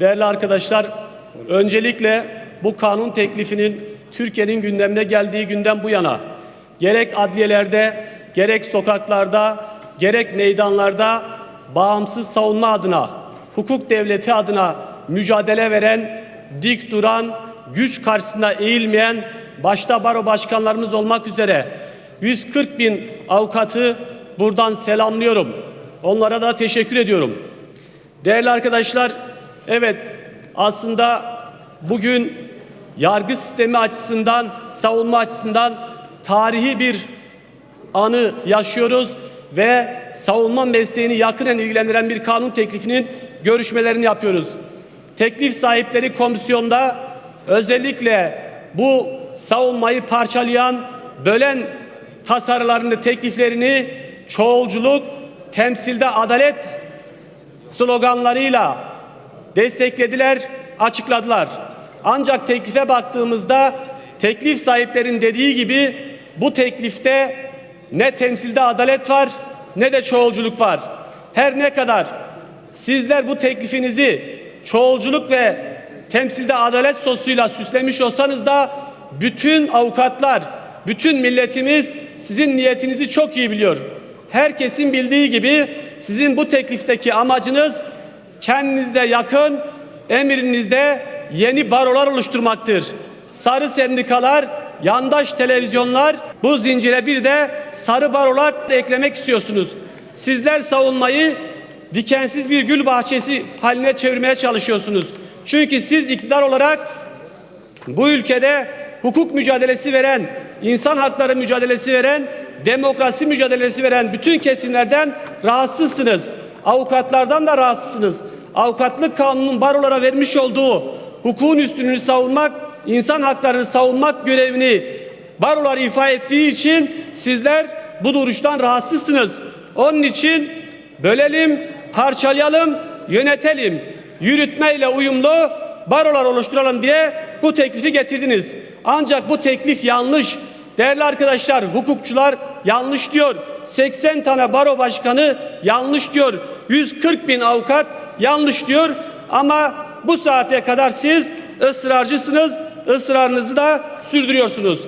Değerli arkadaşlar, öncelikle bu kanun teklifinin Türkiye'nin gündemine geldiği günden bu yana gerek adliyelerde, gerek sokaklarda, gerek meydanlarda bağımsız savunma adına, hukuk devleti adına mücadele veren, dik duran, güç karşısında eğilmeyen başta baro başkanlarımız olmak üzere 140 bin avukatı buradan selamlıyorum. Onlara da teşekkür ediyorum. Değerli arkadaşlar, evet aslında bugün yargı sistemi açısından, savunma açısından tarihi bir anı yaşıyoruz ve savunma mesleğini yakinen ilgilendiren bir kanun teklifinin görüşmelerini yapıyoruz. Teklif sahipleri komisyonda özellikle bu savunmayı parçalayan, bölen tasarılarını, tekliflerini çoğulculuk, temsilde adalet sloganlarıyla desteklediler, açıkladılar. Ancak teklife baktığımızda teklif sahiplerin dediği gibi bu teklifte ne temsilde adalet var ne de çoğulculuk var. Her ne kadar sizler bu teklifinizi çoğulculuk ve temsilde adalet sosuyla süslemiş olsanız da bütün avukatlar, bütün milletimiz sizin niyetinizi çok iyi biliyor. Herkesin bildiği gibi sizin bu teklifteki amacınız kendinize yakın, emrinizde yeni barolar oluşturmaktır. Sarı sendikalar, yandaş televizyonlar bu zincire bir de sarı barolar eklemek istiyorsunuz. Sizler savunmayı dikensiz bir gül bahçesi haline çevirmeye çalışıyorsunuz. Çünkü siz iktidar olarak bu ülkede hukuk mücadelesi veren, insan hakları mücadelesi veren, demokrasi mücadelesi veren bütün kesimlerden rahatsızsınız. Avukatlardan da rahatsızsınız. Avukatlık kanunun barolara vermiş olduğu hukukun üstünlüğünü savunmak, insan haklarını savunmak görevini barolar ifa ettiği için sizler bu duruştan rahatsızsınız. Onun için bölelim, parçalayalım, yönetelim. Yürütmeyle uyumlu barolar oluşturalım diye bu teklifi getirdiniz. Ancak bu teklif yanlış. Değerli arkadaşlar, hukukçular yanlış diyor. 80 tane baro başkanı yanlış diyor. 140 bin avukat yanlış diyor. Ama bu saate kadar siz ısrarcısınız, ısrarınızı da sürdürüyorsunuz.